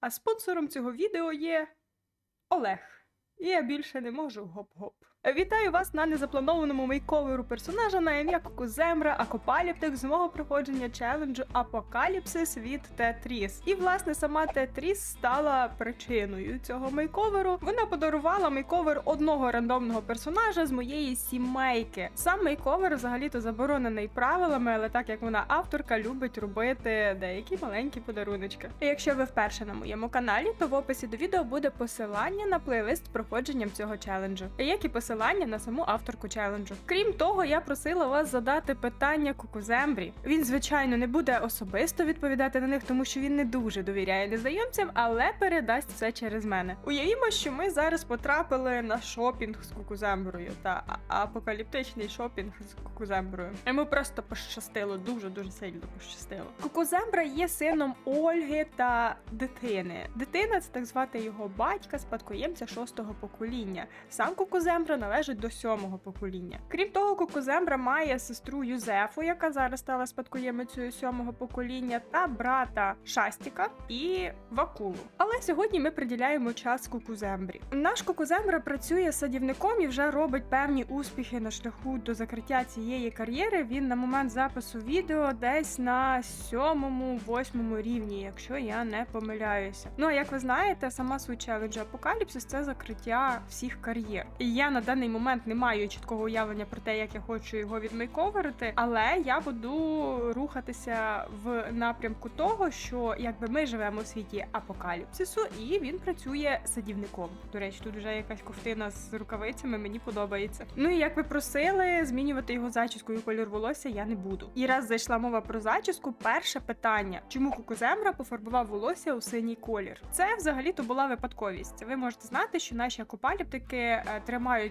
А спонсором цього відео є Олег. І я більше не можу гоп-гоп. Вітаю вас на незапланованому мейковеру персонажа на ім'я Кукуземра Акопаліптик з мого проходження челенджу Апокаліпсис від Тетріс. І власне сама Тетріс стала причиною цього мейковеру. Вона подарувала мейковер одного рандомного персонажа з моєї сімейки. Сам мейковер взагалі-то заборонений правилами, але так як вона авторка, любить робити деякі маленькі подаруночки. І якщо ви вперше на моєму каналі, то в описі до відео буде посилання на плейлист проходженням цього челенджу, як і посилання на саму авторку челенджу. Крім того, я просила вас задати питання Кукузембрі. Він, звичайно, не буде особисто відповідати на них, тому що він не дуже довіряє незнайомцям, але передасть все через мене. Уявімо, що ми зараз потрапили на шопінг з Кукуземброю та апокаліптичний шопінг з Кукуземброю. Йому просто пощастило, дуже дуже сильно пощастило. Кукузембра є сином Ольги та дитини. Дитина це так звати його батька, спадкоємця шостого покоління. Сам Кукузембра належить до сьомого покоління. Крім того, Кукузембра має сестру Юзефу, яка зараз стала спадкоємицею сьомого покоління, та брата Шастіка і Вакулу. Але сьогодні ми приділяємо час Кукузембрі. Наш Кукузембра працює садівником і вже робить певні успіхи на шляху до закриття цієї кар'єри. Він на момент запису відео десь на сьомому, восьмому рівні, якщо я не помиляюся. Ну а як ви знаєте, сама суть челенджу Апокаліпсис це закриття всіх кар'єр. І я на даний момент не маю чіткого уявлення про те, як я хочу його відмейковерити, але я буду рухатися в напрямку того, що якби ми живемо у світі апокаліпсису, і він працює садівником. До речі, тут вже якась ковтина з рукавицями, мені подобається. Ну і як ви просили, змінювати його зачіску і колір волосся я не буду. І раз зайшла мова про зачіску, перше питання: чому Кукуземра пофарбував волосся у синій колір? Це взагалі-то була випадковість. Ви можете знати, що наші акупаліптики е,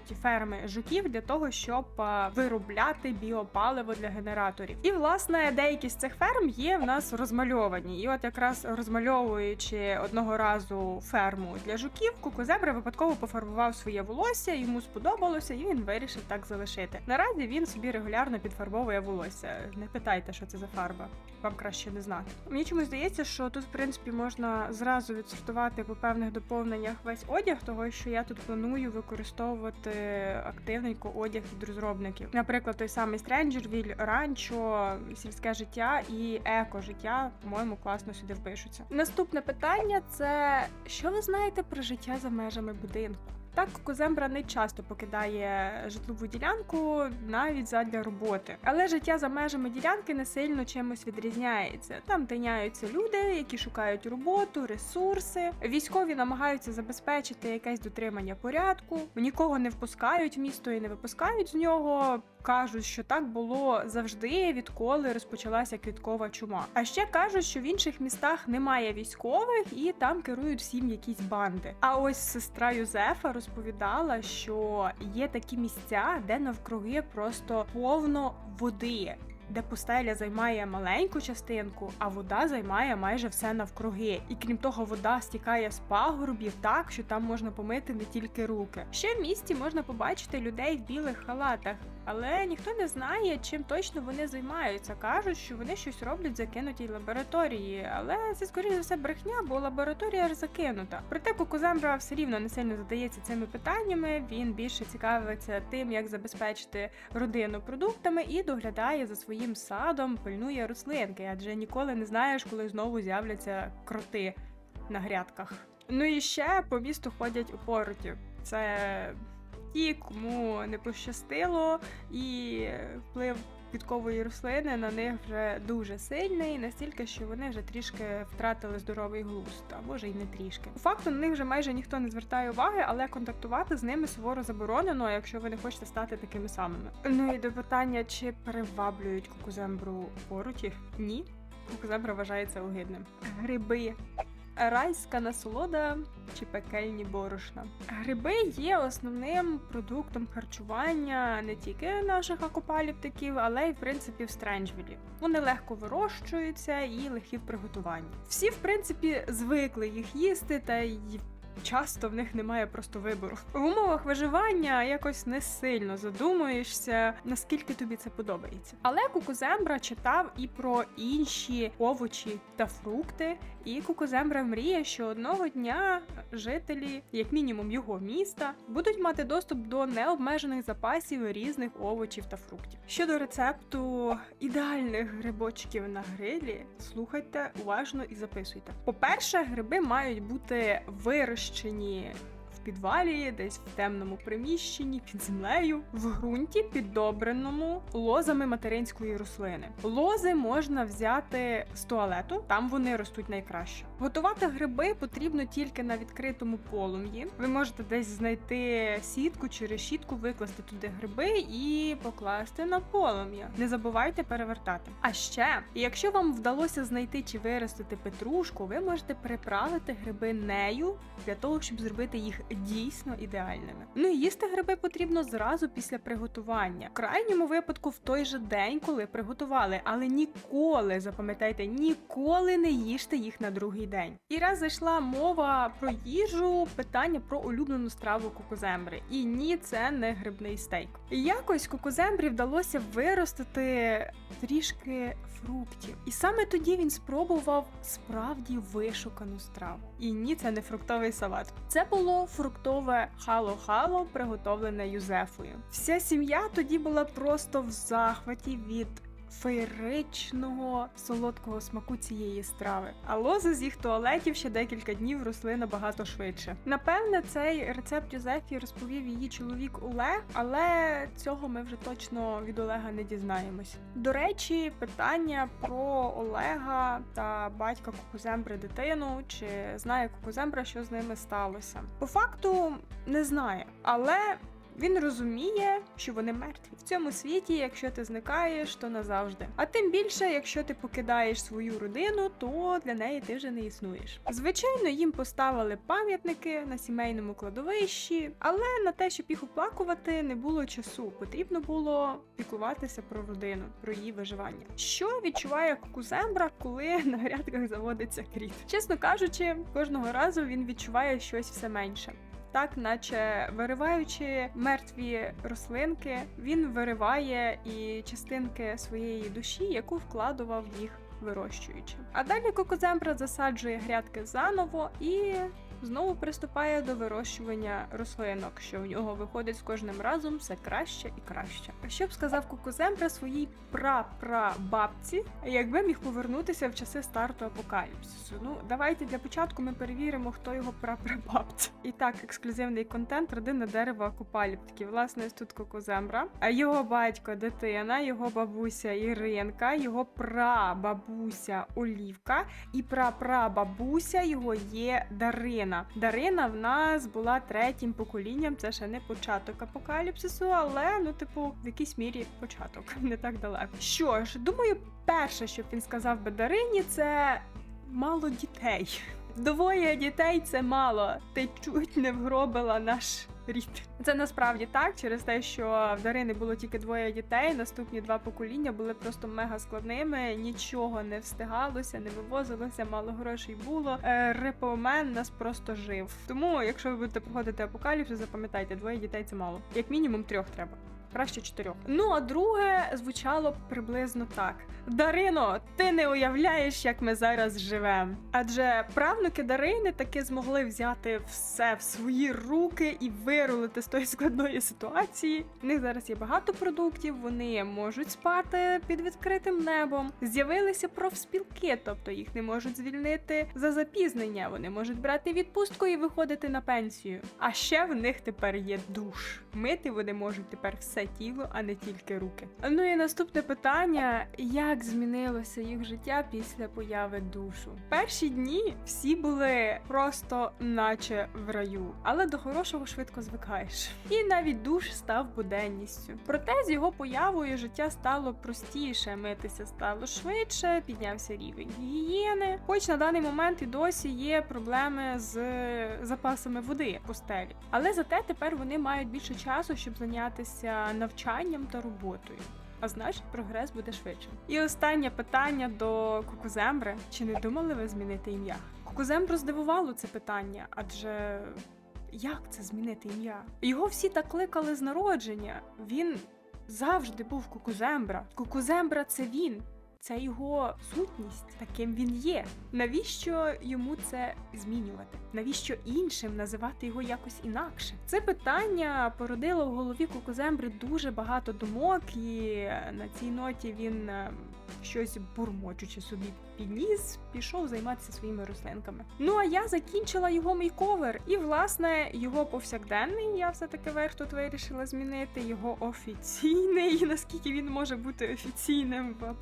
тримають ферми жуків для того, щоб е, виробляти біопаливо для генераторів. І власне деякі з цих ферм є в нас розмальовані. І от якраз розмальовуючи одного разу ферму для жуків, Кукузебра випадково пофарбував своє волосся, йому сподобалося, і він вирішив так залишити. Наразі він собі регулярно підфарбовує волосся. Не питайте, що це за фарба. Вам краще не знати. Мені чомусь здається, що тут, в принципі, можна зразу відсортувати по певних доповненнях весь одяг, того що я тут планую використовувати активненько одяг від розробників. Наприклад, той самий Стренджервіль, ранчо, сільське життя і еко життя, по-моєму, класно сюди впишуться. Наступне питання це що ви знаєте про життя за межами будинку? Так, Козембра не часто покидає житлову ділянку навіть задля роботи. Але життя за межами ділянки не сильно чимось відрізняється. Там тиняються люди, які шукають роботу, ресурси. Військові намагаються забезпечити якесь дотримання порядку, нікого не впускають в місто і не випускають з нього. Кажуть, що так було завжди, відколи розпочалася квіткова чума. А ще кажуть, що в інших містах немає військових і там керують всім якісь банди. А ось сестра Юзефа розповідала, що є такі місця, де навкруги просто повно води. Де пустеля займає маленьку частинку, а вода займає майже все навкруги. І крім того, вода стікає з пагорбів так, що там можна помити не тільки руки. Ще в місті можна побачити людей в білих халатах, але ніхто не знає, чим точно вони займаються. Кажуть, що вони щось роблять в закинутій лабораторії, але це скоріше за все брехня, бо лабораторія ж закинута. Проте Кукузембра все рівно не сильно задається цими питаннями. Він більше цікавиться тим, як забезпечити родину продуктами і доглядає за своїм садом, пильнує рослинки, адже ніколи не знаєш, коли знову з'являться кроти на грядках. Ну і ще по місту ходять упороті. Це ті, кому не пощастило, і вплив квіткової рослини на них вже дуже сильний, настільки, що вони вже трішки втратили здоровий глузд, а може й не трішки. По факту на них вже майже ніхто не звертає уваги, але контактувати з ними суворо заборонено, якщо ви не хочете стати такими самими. Ну і до питання, чи переваблюють кукузембру поруті? Ні. Кукузембра вважається огидним. Гриби. Райська насолода чи пекельні борошна. Гриби є основним продуктом харчування не тільки наших акупаліптиків, але й в принципі в Стренджвілі. Вони легко вирощуються і легкі в приготуванні. Всі, в принципі, звикли їх їсти та й часто в них немає просто вибору. В умовах виживання якось не сильно задумуєшся, наскільки тобі це подобається. Але Кукузембра читав і про інші овочі та фрукти. І Кукузембра мріє, що одного дня жителі, як мінімум його міста, будуть мати доступ до необмежених запасів різних овочів та фруктів. Щодо рецепту ідеальних грибочків на грилі, слухайте уважно і записуйте. По-перше, гриби мають бути вирощені. Чи ні. Підвалі, десь в темному приміщенні, під землею, в ґрунті, піддобреному лозами материнської рослини. Лози можна взяти з туалету, там вони ростуть найкраще. Готувати гриби потрібно тільки на відкритому полум'ї. Ви можете десь знайти сітку чи решітку, викласти туди гриби і покласти на полум'я. Не забувайте перевертати. А ще, якщо вам вдалося знайти чи виростити петрушку, ви можете приправити гриби нею для того, щоб зробити їх дійсно ідеальними. Ну і їсти гриби потрібно зразу після приготування. В крайньому випадку в той же день, коли приготували, але ніколи, запам'ятайте, ніколи не їжте їх на другий день. І раз зайшла мова про їжу, питання про улюблену страву кукузембри. І ні, це не грибний стейк. Якось кукузембрі вдалося виростити трішки фруктів. І саме тоді він спробував справді вишукану страву. І ні, це не фруктовий салат. Це було фруктове хало-хало, приготовлене Юзефою. Вся сім'я тоді була просто в захваті від. Феєричного солодкого смаку цієї страви, а лози з їх туалетів ще декілька днів росли набагато швидше. Напевне, цей рецепт Юзефі розповів її чоловік Олег, але цього ми вже точно від Олега не дізнаємось. До речі, питання про Олега та батька Кукузембри дитину, чи знає Кукузембра, що з ними сталося. По факту не знає, але. Він розуміє, що вони мертві в цьому світі. Якщо ти зникаєш, то назавжди. А тим більше, якщо ти покидаєш свою родину, то для неї ти вже не існуєш. Звичайно, їм поставили пам'ятники на сімейному кладовищі, але на те, щоб їх оплакувати, не було часу. Потрібно було піклуватися про родину, про її виживання. Що відчуває Кукузембра, коли на грядках заводиться кріт? Чесно кажучи, кожного разу він відчуває щось все менше. Так, наче вириваючи мертві рослинки, він вириває і частинки своєї душі, яку вкладував їх вирощуючи. А далі Кокозембра засаджує грядки заново і знову приступає до вирощування рослинок, що в нього виходить з кожним разом все краще і краще. А що б сказав Кокозембра своїй пра-пра-бабці, якби міг повернутися в часи старту апокаліпсису? Ну, давайте для початку ми перевіримо, хто його пра-пра-бабця. І так, ексклюзивний контент родинне дерево Акупаліптики. Власне, тут Кокозембра, а його батько, дитина, його бабуся Іринка, його прабабуся Олівка і прапрабабуся його є Дарина. Дарина в нас була третім поколінням. Це ще не початок апокаліпсису, але ну, типу, в якійсь мірі початок, не так далеко. Що ж, думаю, перше, що він сказав би Дарині, це мало дітей. Двоє дітей це мало. Ти чуть не вгробила наш рід. Це насправді так, через те, що в Дарини було тільки двоє дітей. Наступні два покоління були просто мега складними. Нічого не встигалося, не вивозилося, мало грошей було. Е, Репомен нас просто жив. Тому, якщо ви будете проходити апокаліпсис, запам'ятайте, двоє дітей це мало. Як мінімум трьох треба. Краще чотирьох. Ну а друге звучало приблизно так: Дарино, ти не уявляєш, як ми зараз живемо. Адже правнуки Дарини таки змогли взяти все в свої руки і вирулити з тої складної ситуації. В них зараз є багато продуктів, вони можуть спати під відкритим небом. З'явилися профспілки, тобто їх не можуть звільнити за запізнення. Вони можуть брати відпустку і виходити на пенсію. А ще в них тепер є душ. Мити вони можуть тепер все тіло, а не тільки руки. Ну і наступне питання: як змінилося їх життя після появи душу? Перші дні всі були просто наче в раю, але до хорошого швидко звикаєш. І навіть душ став буденністю. Проте з його появою життя стало простіше, митися стало швидше, піднявся рівень гігієни. Хоч на даний момент і досі є проблеми з запасами води в пустелі. Але зате тепер вони мають більше часу, щоб зайнятися навчанням та роботою. А значить, прогрес буде швидше. І останнє питання до Кукузембри: чи не думали ви змінити ім'я? Кукузембру здивувало це питання, адже як це змінити ім'я? Його всі так кликали з народження. Він завжди був Кукузембра. Кукузембра це він. Це його сутність, таким він є. Навіщо йому це змінювати? Навіщо іншим називати його якось інакше? Це питання породило в голові Кукузембри дуже багато думок, і на цій ноті він е, щось бурмочучи собі підніс, пішов займатися своїми рослинками. Ну а я закінчила його мейковер, і власне його повсякденний я все таки верх вирішила змінити. Його офіційний, наскільки він може бути офіційним в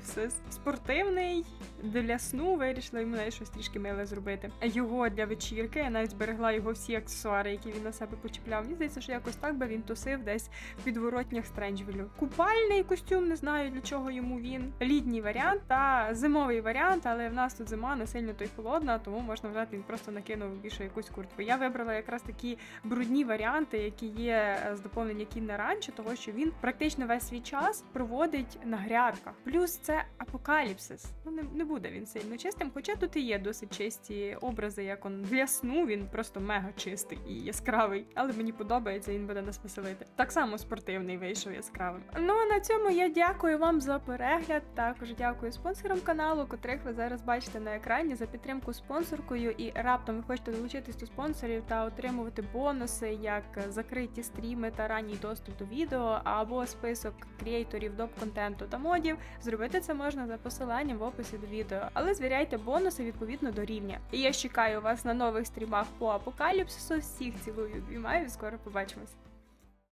апокаліпсис. Спортивний для сну вирішила йому навіть щось трішки миле зробити. Його для вечірки я навіть зберегла його всі аксесуари, які він на себе почіпляв. Мені здається, що якось так би він тусив десь в підворотнях Стренджвілю. Купальний костюм, не знаю для чого йому він. Літній варіант та зимовий варіант, але в нас тут зима не сильно то й холодна, тому можна вважати, він просто накинув більше якусь куртку. Я вибрала якраз такі брудні варіанти, які є е, з доповнення кінне ранчо, того що він практично весь свій час проводить на грядках. Плюс це апокаліпсис. Ну не, не буде він сильно чистим, хоча тут і є досить чисті образи, як он для сну він просто мега чистий і яскравий. Але мені подобається, він буде нас веселити. Так само спортивний вийшов яскравим. Ну а на цьому я дякую вам за перегляд. Також дякую спонсорам каналу, котрих ви зараз бачите на екрані за підтримку спонсоркою. І раптом ви хочете долучитись до спонсорів та отримувати бонуси, як закриті стріми та ранній доступ до відео, або список креаторів доп контенту та модів. Зробити це можна за посиланням в описі до відео, але звіряйте бонуси відповідно до рівня. І я чекаю вас на нових стрімах по апокаліпсису. Всіх цілую, обіймаю, скоро побачимось.